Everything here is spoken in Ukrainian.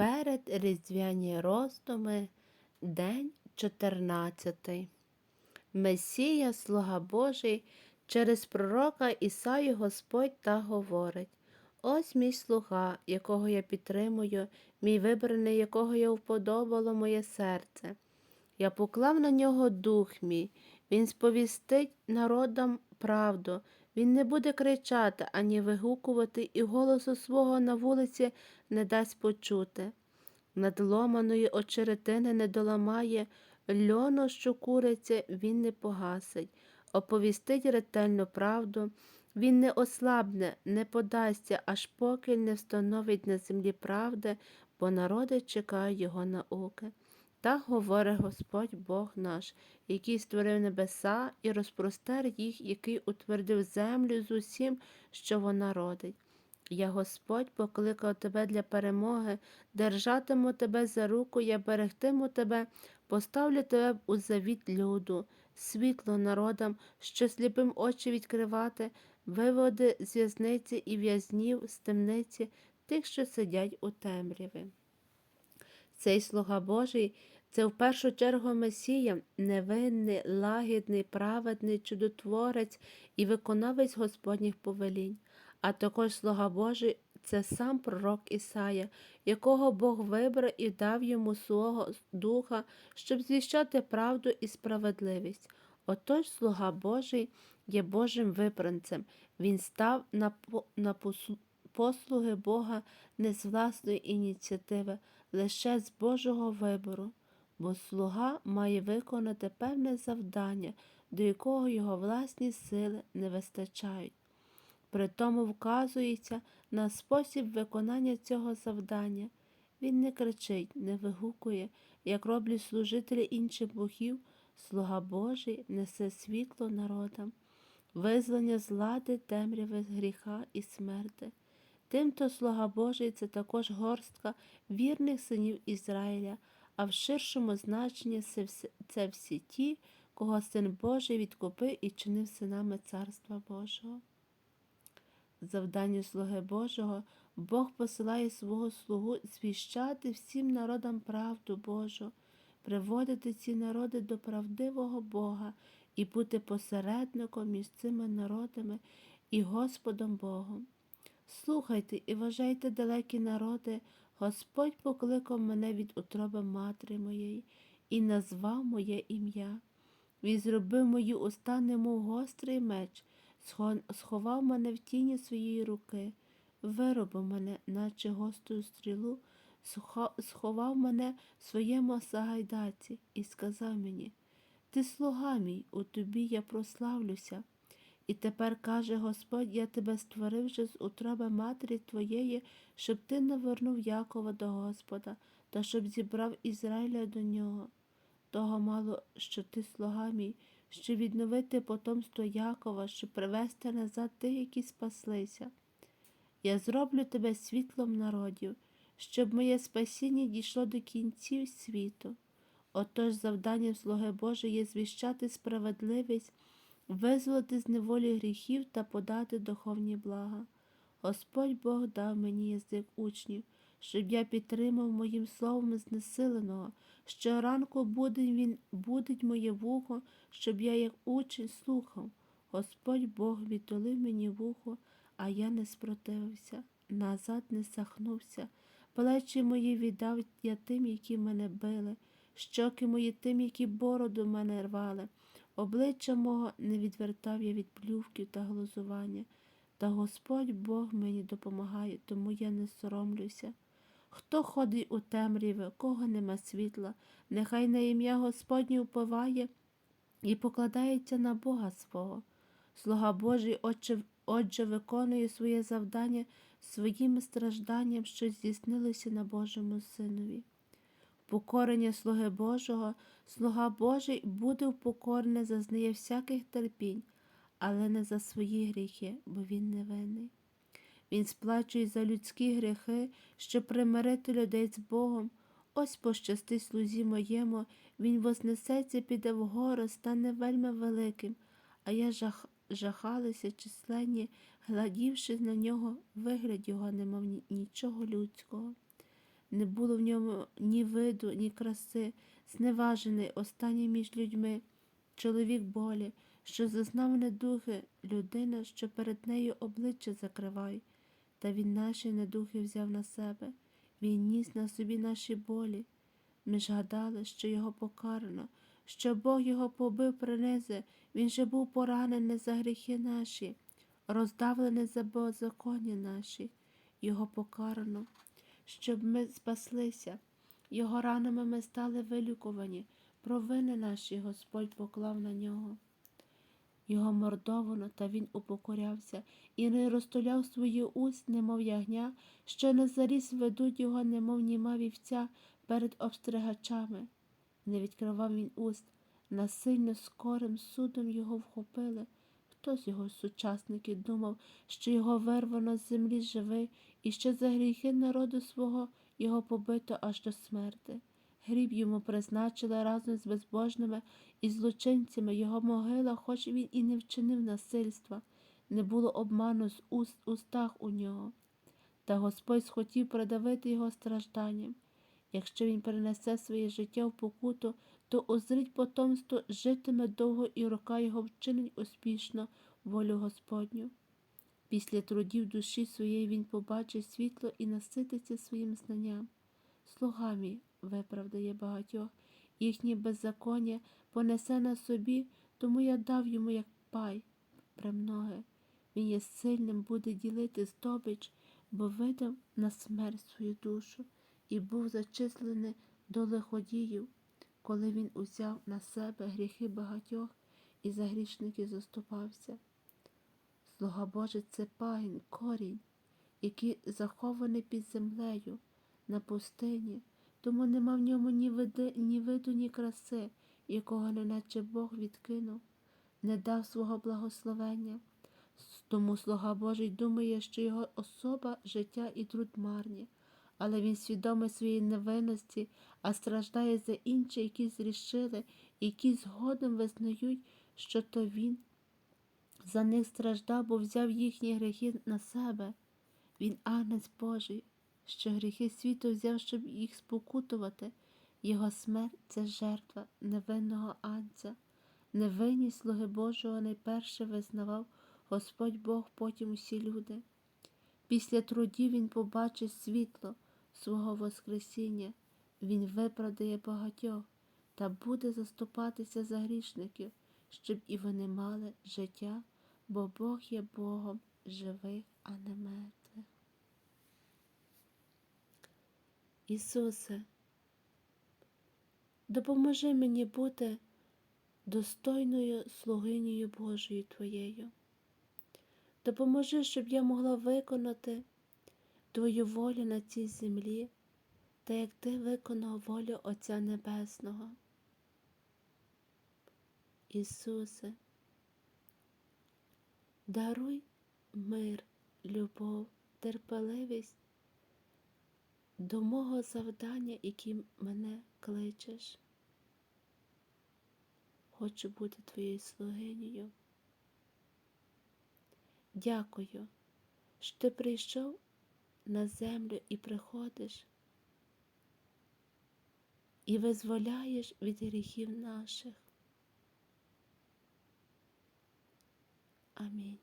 Перед різдвяні роздуми, день 14. Месія, слуга Божий, через пророка Ісаю Господь та говорить: Ось мій слуга, якого я підтримую, мій вибраний, якого я вподобало моє серце. Я поклав на нього дух мій, він сповістить народам правду, він не буде кричати ані вигукувати, і голосу свого на вулиці не дасть почути. Надломаної очеретини не доламає, льону, що куриться, він не погасить, оповістить ретельну правду, він не ослабне, не подасться, аж поки не встановить на землі правди, бо народи чекають його науки. Так говорить Господь Бог наш, який створив небеса і розпростер їх, який утвердив землю з усім, що вона родить. Я Господь покликав тебе для перемоги, держатиму тебе за руку, я берегтиму тебе, поставлю тебе у завіт люду, світло народам, що сліпим очі відкривати, виводи з в'язниці і в'язнів з темниці тих, що сидять у темряві. Цей слуга Божий це в першу чергу Месія, невинний, лагідний, праведний, чудотворець і виконавець Господніх повелінь, а також слуга Божий це сам пророк Ісая, якого Бог вибрав і дав йому свого духа, щоб звіщати правду і справедливість. Отож, слуга Божий є Божим вибранцем, він став на, на послуги Бога не з власної ініціативи, лише з Божого вибору бо слуга має виконати певне завдання, до якого його власні сили не вистачають. При тому вказується на спосіб виконання цього завдання. Він не кричить, не вигукує, як роблять служителі інших богів, слуга Божий несе світло народам, визволення з лади, темряви гріха і смерти. Тимто слуга Божий це також горстка вірних синів Ізраїля, а в ширшому значенні це всі ті, кого Син Божий відкупив і чинив синами Царства Божого. Завдання слуги Божого Бог посилає свого слугу звіщати всім народам правду Божу, приводити ці народи до правдивого Бога і бути посередником між цими народами і Господом Богом. Слухайте і вважайте далекі народи, Господь покликав мене від утроби матері моєї і назвав моє ім'я. Він зробив мої уста, немов гострий меч, сховав мене в тіні своєї руки, виробив мене, наче гостру стрілу, сховав мене в своєму сагайдаці і сказав мені Ти слуга мій, у тобі я прославлюся. І тепер каже Господь, я тебе створив же з утроби матері твоєї, щоб ти навернув Якова до Господа, та щоб зібрав Ізраїля до нього. Того мало, що ти слуга мій, щоб відновити потомство Якова, щоб привести назад тих, які спаслися. Я зроблю тебе світлом народів, щоб моє спасіння дійшло до кінців світу. Отож завданням слуги Божої є звіщати справедливість визволити з неволі гріхів та подати духовні блага. Господь Бог дав мені язик учнів, щоб я підтримав моїм словом знесиленого. Щоранку буде він будить моє вухо, щоб я, як учень, слухав. Господь Бог відтолив мені вухо, а я не спротивився, назад не сахнувся. Плечі мої віддав я тим, які мене били, щоки мої тим, які бороду мене рвали. Обличчя мого не відвертав я від плювків та глузування, та Господь Бог мені допомагає, тому я не соромлюся. Хто ходить у темряві, кого нема світла, нехай на ім'я Господнє уповає і покладається на Бога свого. Слуга Божий, отче, отже, виконує своє завдання своїм стражданням, що здійснилося на Божому Синові покорення слуги Божого, слуга Божий буде впокорений, зазнає всяких терпінь, але не за свої гріхи, бо він невинний. Він сплачує за людські гріхи, щоб примирити людей з Богом. Ось пощасти слузі моєму, він вознесеться, піде вгору, стане вельми великим, а я жах... жахалися численні, гладівши на нього, вигляд його, не мав нічого людського. Не було в ньому ні виду, ні краси, зневажений, останній між людьми, чоловік болі, що зазнав недухи, людина, що перед нею обличчя закриває. Та він наші недухи взяв на себе, він ніс на собі наші болі. Ми ж гадали, що його покарано, що Бог його побив принизи, він же був поранений за гріхи наші, роздавлений за беззаконня наші, його покарано, щоб ми спаслися, його ранами ми стали вилікувані, провини наші Господь поклав на нього. Його мордовано, та він упокорявся, і не розтуляв свої уст, немов ягня, що на заріз ведуть його, немов німа вівця перед обстригачами. Не відкривав він уст, насильно скорим судом його вхопили. Хто з його сучасників думав, що його вирвано з землі живий, і що за гріхи народу свого його побито аж до смерти. Гріб йому призначили разом з безбожними і злочинцями його могила, хоч він і не вчинив насильства, не було обману з уст устах у нього. Та Господь схотів продавити його стражданням. Якщо він перенесе своє життя в покуту, то озрить потомство житиме довго і рука його вчинить успішно волю Господню. Після трудів душі своєї він побачить світло і насититься своїм знанням. Слуга мій виправдає багатьох, їхнє беззаконня понесе на собі, тому я дав йому як пай премноге. Він є сильним, буде ділити здобич, бо видав на смерть свою душу і був зачислений до лиходіїв, коли він узяв на себе гріхи багатьох і за грішники заступався. Слуга Божий це пагін, корінь, який захований під землею на пустині, тому нема в ньому ні, види, ні виду, ні краси, якого неначе Бог відкинув, не дав свого благословення. Тому слуга Божий думає, що його особа, життя і труд марні, але він свідомий своєї невинності, а страждає за інші, які зрішили, які згодом визнають, що то він за них страждав, бо взяв їхні гріхи на себе. Він агнець Божий, що гріхи світу взяв, щоб їх спокутувати. Його смерть це жертва невинного анця. Невинність слуги Божого найперше визнавав Господь Бог, потім усі люди. Після трудів він побачить світло свого Воскресіння, він виправдає багатьох та буде заступатися за грішників, щоб і вони мали життя, бо Бог є Богом живих, а не мертвих. Ісусе, допоможи мені бути достойною слугинею Божою Твоєю. Допоможи, щоб я могла виконати Твою волю на цій землі, та як Ти виконав волю Отця Небесного. Ісусе, даруй мир, любов, терпеливість до мого завдання, яким мене кличеш. Хочу бути твоєю слугинею. Дякую, що ти прийшов на землю і приходиш і визволяєш від гріхів наших. Амінь.